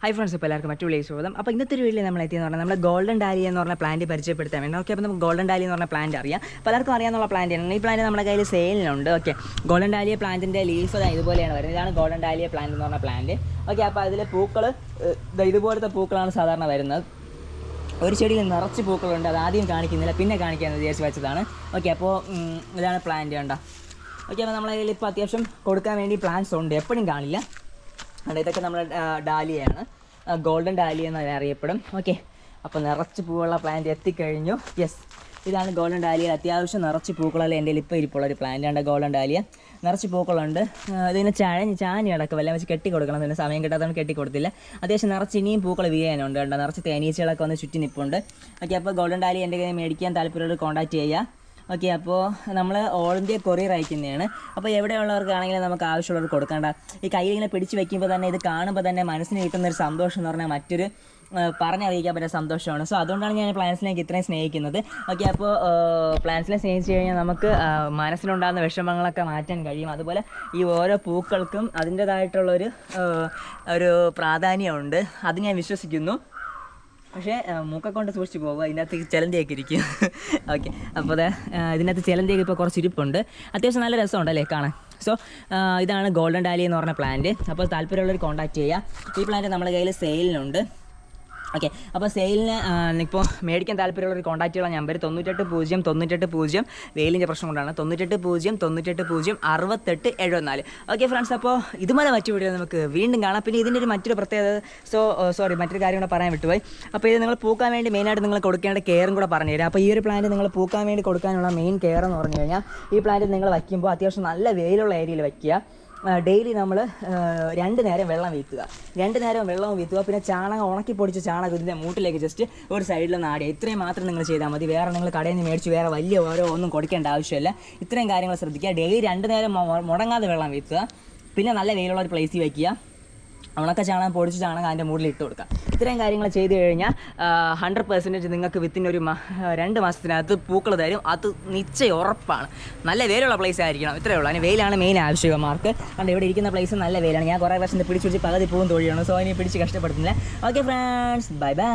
Hi friends ഇപ്പോൾ എല്ലാവർക്കും മറ്റു വിളിച്ച് സ്വാഗതം. അപ്പോൾ ഇന്നത്തെ ഒരു വീട്ടിൽ നമ്മൾ എത്തിയെന്ന് പറഞ്ഞാൽ നമ്മൾ ഗോൾഡൻ ഡാലി എന്ന് പറഞ്ഞ പ്ലാന്റ് പരിചയപ്പെടുത്താൻ വേണ്ടി. ഓക്കെ അപ്പോൾ നമുക്ക് ഗോൾഡൻ ഡാലി എന്ന് പറഞ്ഞ പ്ലാന്റ് അറിയാം. പലർക്കും അറിയാവുന്ന പ്ലാന്റ് ആണ് ഈ പ്ലാന്റ് നമ്മുടെ കയ്യിൽ സെയിലിനുണ്ട് ഓക്കെ ഗോൾഡൻ ഡാലിയ പ്ലാന്റിന്റെ ലീഫ് ഇതുപോലെയാണ് വരുന്നത്. ഇതാണ് ഗോൾഡൻ ഡാലിയ പ്ലാന്റ് എന്ന് പറഞ്ഞ പ്ലാന്റ് ഓക്കെ അപ്പോൾ അതിൽ പൂക്കൾ ഇതുപോലത്തെ പൂക്കളാണ് സാധാരണ വരുന്നത്. ഒരു ചെടിയിൽ നിറച്ച് പൂക്കളുണ്ട്. അത് ആദ്യം കാണിക്കുന്നില്ല. പിന്നെ കാണിക്കാമെന്ന് വിചാരിച്ച് വെച്ചതാണ്. ഓക്കെ അപ്പോൾ ഇതാണ് പ്ലാന്റ് കണ്ടോ? ഓക്കെ അപ്പോൾ നമ്മളതിൽ ഇപ്പോൾ അത്യാവശ്യം കൊടുക്കാൻ വേണ്ടി പ്ലാന്റ്സ് ഉണ്ട്. എപ്പോഴും കാണില്ല. അതുകൊണ്ട് ഇതൊക്കെ നമ്മുടെ ഡാലിയാണ്. ഗോൾഡൻ ഡാലിയ എന്ന് അറിയപ്പെടും. ഓക്കെ. അപ്പോൾ നിറച്ച് പൂവുള്ള പ്ലാന്റ് എത്തിക്കഴിഞ്ഞു. യെസ് ഇതാണ് ഗോൾഡൻ ഡാലിയ അത്യാവശ്യം നിറച്ച് പൂക്കളെല്ലാം എന്റെ ഇപ്പോൾ ഇരിപ്പുള്ള ഒരു പ്ലാന്റ് ആണ് ഗോൾഡൻ ഡാലിയ. നിറച്ച് പൂക്കളുണ്ട്. ഇതിനെ ഇതിന് ചഴഞ്ഞ് ചാഞ്ഞ് കിടക്കും. എല്ലാം വെച്ച് കെട്ടി കൊടുക്കണം. പിന്നെ സമയം കിട്ടാത്തതുകൊണ്ട് കെട്ടി കൊടുത്തില്ല. അത്യാവശ്യം നിറച്ച് ഇനിയും പൂക്കൾ വീഴാനുണ്ട് കേട്ടോ നിറച്ച് തേനീച്ചകളൊക്കെ വന്ന് ചുറ്റി നിപ്പുണ്ട്. ഓക്കെ അപ്പോൾ ഗോൾഡൻ ഡാലിയ എന്റെ കയ്യിൽ മേടിക്കാൻ താല്പര്യമുള്ള കോൺടാക്ട് ചെയ്യുക ഓക്കെ അപ്പോൾ നമ്മൾ ഓൾ ഇന്ത്യ കൊറിയർ അയക്കുന്നതാണ് അപ്പോൾ എവിടെയുള്ളവർക്കാണെങ്കിലും നമുക്ക് ആവശ്യമുള്ളവർക്ക് കൊടുക്കേണ്ട. ഈ കയ്യിൽ ഇങ്ങനെ പിടിച്ച് വെക്കുമ്പോൾ തന്നെ ഇത് കാണുമ്പോൾ തന്നെ മനസ്സിന് കിട്ടുന്ന ഒരു സന്തോഷം എന്ന് പറഞ്ഞാൽ മറ്റൊരു പറഞ്ഞറിയിക്കാൻ പറ്റുന്ന സന്തോഷമാണ്. സോ അതുകൊണ്ടാണ് ഞാൻ പ്ലാൻസിലേക്ക് ഇത്രയും സ്നേഹിക്കുന്നത്. ഓക്കെ അപ്പോൾ പ്ലാൻസിനെ സ്നേഹിച്ച് കഴിഞ്ഞാൽ നമുക്ക് മനസ്സിലുണ്ടാകുന്ന വിഷമങ്ങളൊക്കെ മാറ്റാൻ കഴിയും. അതുപോലെ ഈ ഓരോ പൂക്കൾക്കും അതിന്റേതായിട്ടുള്ളൊരു ഒരു പ്രാധാന്യമുണ്ട്. അത് ഞാൻ വിശ്വസിക്കുന്നു. പക്ഷേ ആ, മൂക്ക കൊണ്ട് സൂക്ഷിച്ച് പോകുക ഇതിനകത്ത് ചിലന്തിയൊക്കെ ഇരിക്കും. ഓക്കെ അപ്പോൾ അത് ഇതിനകത്ത് ചിലന്തിയൊക്കെ ഇപ്പോൾ കുറച്ച് ഇരിപ്പുണ്ട്. അത്യാവശ്യം നല്ല രസമുണ്ട് അല്ലേ കാണാൻ സോ ഇതാണ് ഗോൾഡൻ ഡാലി എന്ന് പറഞ്ഞ പ്ലാന്റ് അപ്പോൾ താല്പര്യമുള്ളവർ കോൺടാക്ട് ചെയ്യുക. ഈ പ്ലാന്റ് നമ്മുടെ കയ്യിൽ സെയിലിനുണ്ട് ഓക്കെ അപ്പോൾ സെയിലിന് ഇപ്പോൾ മേടിക്കാൻ താല്പര്യമുള്ള ഒരു കോൺടാക്റ്റുള്ള നമ്പർ തൊണ്ണൂറ്റെട്ട് പൂജ്യം തൊണ്ണൂറ്റെട്ട് പൂജ്യം വെയിലിന്റെ പ്രശ്നം കൊണ്ടാണ്. തൊണ്ണൂറ്റെട്ട് പൂജ്യം തൊണ്ണൂറ്റെട്ട് പൂജ്യം അറുപത്തെട്ട് എഴുപത്തിനാല്. ഓക്കെ ഫ്രണ്ട്സ് അപ്പോൾ ഇതുപോലെ മറ്റു വീഡിയോ നമുക്ക് വീണ്ടും കാണാം. പിന്നെ ഇതിന്റെ ഒരു മറ്റൊരു പ്രത്യേകത സോ സോറി മറ്റൊരു കാര്യം കൂടെ പറയാൻ വിട്ടുപോയി. അപ്പോൾ ഇത് നിങ്ങൾ പൂക്കാൻ വേണ്ടി മെയിനായിട്ട് നിങ്ങൾ കൊടുക്കേണ്ട കെയറും കൂടെ പറഞ്ഞു തരാം. അപ്പോൾ ഈ ഒരു പ്ലാന്റ് നിങ്ങൾ പൂക്കാൻ വേണ്ടി കൊടുക്കാനുള്ള മെയിൻ കെയർ എന്ന് പറഞ്ഞു കഴിഞ്ഞാൽ ഈ പ്ലാന്റ് നിങ്ങൾ വയ്ക്കുമ്പോൾ അത്യാവശ്യം നല്ല വെയിലുള്ള ഏരിയയിൽ വയ്ക്കുക. ഡെയിലി നമ്മൾ രണ്ട് നേരം വെള്ളം വീത്തുക. രണ്ട് നേരം വെള്ളം വീത്തുക പിന്നെ ചാണകം ഉണക്കി പൊടിച്ച ചാണകം ഇതിന്റെ മൂട്ടിലേക്ക് ജസ്റ്റ് ഒരു സൈഡിൽ നാടുക ഇത്രയും മാത്രം നിങ്ങൾ ചെയ്താൽ മതി. വേറെ നിങ്ങൾ കടയിൽ നിന്ന് മേടിച്ച് വേറെ വലിയ ഓരോ ഒന്നും കൊടുക്കേണ്ട ആവശ്യമില്ല. ഇത്രയും കാര്യങ്ങൾ ശ്രദ്ധിക്കുക. ഡെയിലി രണ്ട് നേരം മുടങ്ങാതെ വെള്ളം വീത്തുക. പിന്നെ നല്ല വെയിലുള്ള ഒരു പ്ലേസിൽ വയ്ക്കുക. ഉണക്ക ചാണകം പൊടിച്ച് ചാണകം അതിന്റെ മുകളിൽ ഇട്ട് കൊടുക്കുക ഇത്രയും കാര്യങ്ങൾ ചെയ്ത് കഴിഞ്ഞാൽ ഹൺഡ്രഡ് പെർസെന്റേജ് നിങ്ങൾക്ക് വിത്തിൻ ഒരു രണ്ട് മാസത്തിനകത്ത് പൂക്കൾ തരും. അത് നിശ്ചയം ഉറപ്പാണ്. നല്ല വെയിലുള്ള പ്ലേസ് ആയിരിക്കണം. ഇത്രയേ ഉള്ളൂ. അതിന് വെയിലാണ് മെയിൻ ആവശ്യം മാർക്ക് കാരണം ഇവിടെ ഇരിക്കുന്ന പ്ലേസ് നല്ല വെയിലാണ് ഞാൻ കുറേ വർഷം പിടിച്ചു പിടിച്ച് പകുതി പൂവും തൊഴിയാണ്. സോ അതിനെ പിടിച്ച് കഷ്ടപ്പെടുന്നില്ല ഓക്കെ ഫ്രണ്ട്സ് ബൈ ബൈ